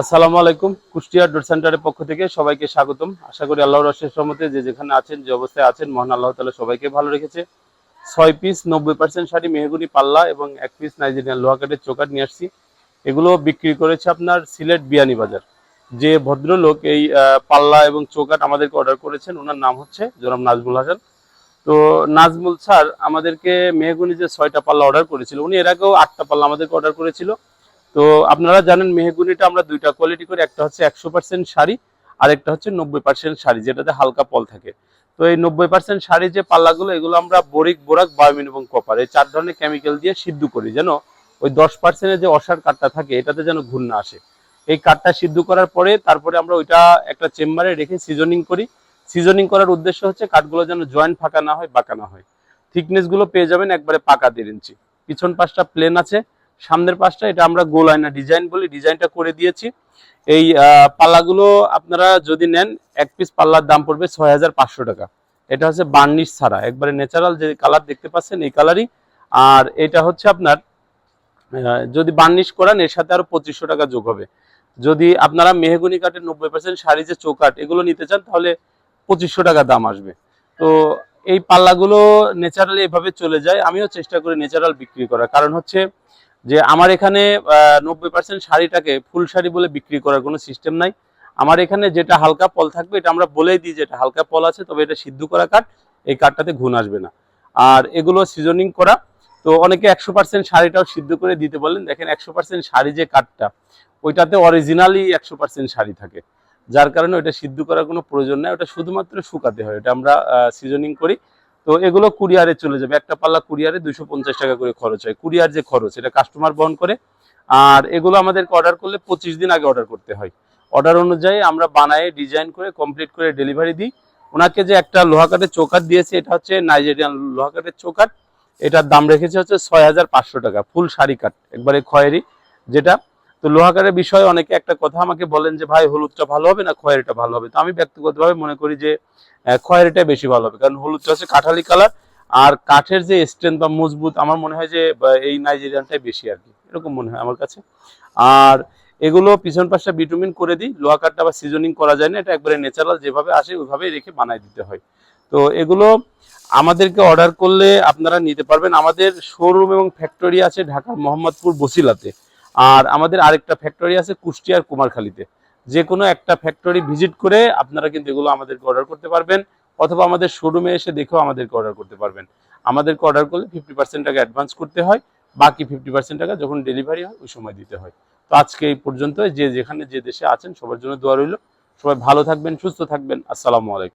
আসসালামু আলাইকুম, কুষ্টিয়া ডোর সেন্টারের পক্ষ থেকে সবাইকে স্বাগতম। আশা করি আল্লাহর রসের সম্মতে যে যেখানে আছেন, যে অবস্থায় আছেন, মহান আল্লাহ তালা সবাইকে ভালো রেখেছে। ছয় পিস নব্বই পার্সেন্ট শাড়ি, মেহগুনি, পাল্লা এবং এক পিস নাইজেরিয়ান লোহাকাটের চোকাট নিয়ে আসছি। এগুলো বিক্রি করেছে আপনার সিলেট বিয়ানি বাজার। যে ভদ্রলোক এই পাল্লা এবং চৌকাট আমাদেরকে অর্ডার করেছেন, ওনার নাম হচ্ছে জনাব নাজমুল হাসান। তো নাজমুল স্যার, আমাদেরকে মেহগুনি যে ছয়টা পাল্লা অর্ডার করেছিল, উনি এর আগেও আটটা পাল্লা আমাদেরকে অর্ডার করেছিল। তো আপনারা জানেন মেহগুনিটা আমরা দুইটা কোয়ালিটি করি, একটা হচ্ছে একশো পার্সেন্ট শাড়ি আর একটা হচ্ছে নব্বই পার্সেন্ট শাড়ি, যেটাতে হালকা পল থাকে। তো এই নব্বই পার্সেন্ট শাড়ি যে পাল্লাগুলো, এগুলো আমরা বরিক, বোরাক বায়োমিন এবং কপার এই চার ধরনের কেমিক্যাল দিয়ে সিদ্ধ করি, যেন ওই দশ পার্সেন্টের যে অসার কাঠটা থাকে, এটাতে যেন না আসে। এই কাঠটা সিদ্ধ করার পরে, তারপরে আমরা ওইটা একটা চেম্বারে রেখে সিজনিং করি। সিজনিং করার উদ্দেশ্য হচ্ছে কাঠগুলো যেন জয়েন্ট ফাঁকা না হয়, বাঁকা না হয়। থিকনেসগুলো পেয়ে যাবেন একবারে পাকা দেড় ইঞ্চি। পিছন পাশটা প্লেন আছে। সামনের পাশটা, এটা আমরা গোল আয়না ডিজাইন বলি, ডিজাইনটা করে দিয়েছি। এই পাল্লাগুলো আপনারা যদি নেন, এক পিস পাল্লার দাম পড়বে ছয় হাজার পাঁচশো টাকা। এটা হচ্ছে বার্নিশ ছাড়া, একবারে ন্যাচারাল যে কালার দেখতে পাচ্ছেন, এই কালারই আর এটা হচ্ছে আপনার যদি বার্নিশ করান, এর সাথে আরও পঁচিশশো টাকা যোগ হবে। যদি আপনারা মেহগুনি কাঠের নব্বই পার্সেন্ট শাড়ি যে চৌকাট এগুলো নিতে চান, তাহলে পঁচিশশো টাকা দাম আসবে। তো এই পাল্লাগুলো ন্যাচারালি এভাবে চলে যায়। আমিও চেষ্টা করি ন্যাচারাল বিক্রি করার। কারণ হচ্ছে যে আমার এখানে নব্বই পার্সেন্ট শাড়িটাকে ফুল শাড়ি বলে বিক্রি করার কোনো সিস্টেম নাই। আমার এখানে যেটা হালকা পল থাকবে, এটা আমরা বলেই দিই যেটা হালকা পল আছে, তবে এটা সিদ্ধ করা কাঠ, এই কাঠটাতে ঘুণ আসবে না। আর এগুলো সিজনিং করা, তো অনেকে একশো পার্সেন্ট শাড়িটাও সিদ্ধ করে দিতে বলেন। দেখেন, একশো পার্সেন্ট শাড়ি যে কাঠটা, ওইটাতে অরিজিনালি একশো পার্সেন্ট শাড়ি থাকে। যার কারণে ওটা সিদ্ধ করার কোনো প্রয়োজন নেই, ওটা শুধুমাত্র শুকাতে হয়। এটা আমরা সিজনিং করি। তো এগুলো কুরিয়ারে চলে যাবে। একটা পাল্লা কুরিয়ারে দুশো পঞ্চাশ টাকা করে খরচ হয়। কুরিয়ার যে খরচ, এটা কাস্টমার বহন করে। আর এগুলো আমাদেরকে অর্ডার করলে পঁচিশ দিন আগে অর্ডার করতে হয়। অর্ডার অনুযায়ী আমরা বানায়ে ডিজাইন করে কমপ্লিট করে ডেলিভারি দিই। ওনাকে যে একটা লোহা কাঠের চৌকাট দিয়েছে, এটা হচ্ছে নাইজেরিয়ান লোহা কাঠের চৌকাট এটার দাম রেখেছে হচ্ছে ছয় হাজার পাঁচশো টাকা, ফুল শাড়ি কাঠ, একবারে খয়েরি, যেটা তো লোহা কাঠের বিষয়ে অনেকে একটা কথা আমাকে বলেন যে ভাই হলুদটা ভালো হবে না খয়েরিটা ভালো হবে? তো আমি ব্যক্তিগতভাবে মনে করি যে আহ, খয়েরিটাই বেশি ভালো হবে। কারণ হলুদটা হচ্ছে কাঠালি কালার আর কাঠের যে স্ট্রেংথ বা মজবুত আমার মনে হয় যে এই নাইজেরিয়ানটাই বেশি আর কি। এরকম মনে হয় আমার কাছে। আর এগুলো পিছন পাশটা বিটুমিন করে দিই। লোহা কাঠটা বা সিজনিং করা যায় না এটা একবারে ন্যাচারাল যেভাবে আসে ওইভাবেই রেখে বানাই দিতে হয়। তো এগুলো আমাদেরকে অর্ডার করলে আপনারা নিতে পারবেন। আমাদের শোরুম এবং ফ্যাক্টরি আছে ঢাকার মোহাম্মদপুর বসিলাতে। আর আমাদের আরেকটা ফ্যাক্টরি আছে কুষ্টিয়ার কুমারখালীতে। যে কোনো একটা ফ্যাক্টরি ভিজিট করে আপনারা কিন্তু এগুলো আমাদেরকে অর্ডার করতে পারবেন, অথবা আমাদের শোরুমে এসে দেখেও আমাদেরকে অর্ডার করতে পারবেন। আমাদেরকে অর্ডার করলে ফিফটি পার্সেন্ট টাকা অ্যাডভান্স করতে হয়, বাকি ফিফটি পার্সেন্ট টাকা যখন ডেলিভারি হয়, ওই সময় দিতে হয়। তো আজকে এই পর্যন্ত যে যেখানে যে দেশে আছেন, সবার জন্য দোয়া রইল। সবাই ভালো থাকবেন, সুস্থ থাকবেন। আসসালামু আলাইকুম।